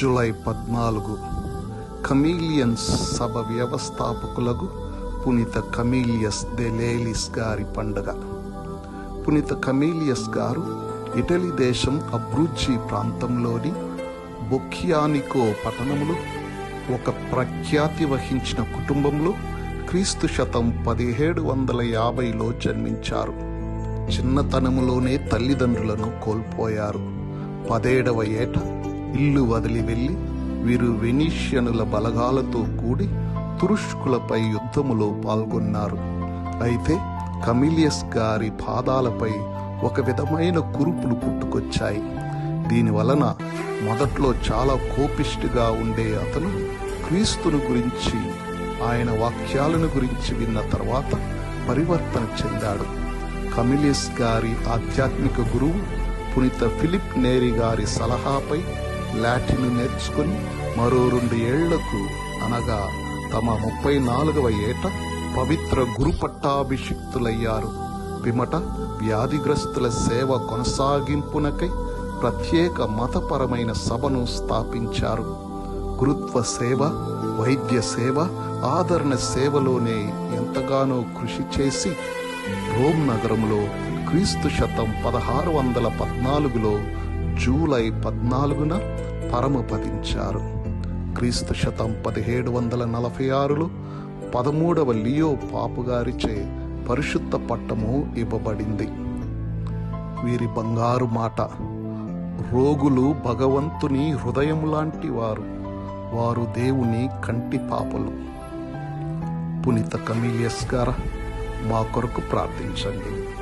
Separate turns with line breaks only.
July పద్నాలుగు. కమీలియన్స్ సభ వ్యవస్థాపకులకు పునీత కమీలియస్ దెలేలిస్ గారి పండుగ. పునీత కమీలియస్ గారు ఇటలీ దేశం అబ్రూజీ ప్రాంతంలోని బొక్యానికో పట్టణంలో ఒక ప్రఖ్యాతి వహించిన కుటుంబంలో క్రీస్తు శతం పదిహేడు వందల యాభైలో జన్మించారు. చిన్నతనములోనే తల్లిదండ్రులను కోల్పోయారు. పదేడవ ఏట ఇల్లు వదిలి వెళ్ళి వీరు వెనీషియనుల బలగాలతో కూడి తురుష్కులపై యుద్ధములో పాల్గొన్నారు. అయితే కమిలియస్ గారి పాదాలపై ఒక విధమైన కురుపులు పుట్టుకొచ్చాయి. దీని వలన మొదట్లో చాలా కోపిష్టిగా ఉండే అతను క్రీస్తును గురించి ఆయన వాక్యాలను గురించి విన్న తర్వాత పరివర్తన చెందాడు. కమిలియస్ గారి ఆధ్యాత్మిక గురువు పునీత ఫిలిప్ నేరి గారి సలహాపై లాటిన్ నేర్చుకుని మరో రెండు ఏళ్ళకు అనగా తమ ముప్పై నాలుగవ ఏట పవిత్ర గురు పట్టాభిషిక్తులయ్యారు పిమట వ్యాధిగ్రస్తుల సేవ కొనసాగింపునకై ప్రత్యేక మతపరమైన సభను స్థాపించారు. గురుత్వ సేవ వైద్య సేవ ఆదరణ సేవలోనే ఎంతగానో కృషి చేసి రోమ్ నగరంలో క్రీస్తు శతం పదహారు వందల పద్నాలుగులో జూలై పద్నాలుగున పరమపదించారు. క్రీస్తు శతం పదిహేడు వందల నలభై ఆరులో పదమూడవ లియో పాపుగారిచే పరిశుద్ధ పట్టము ఇవ్వబడింది. వీరి బంగారు మాట రోగులు భగవంతుని హృదయం లాంటి వారు వారు దేవుని కంటి పాపలు. పునీత కమిలియస్ గారా మా కొరకు ప్రార్థించండి.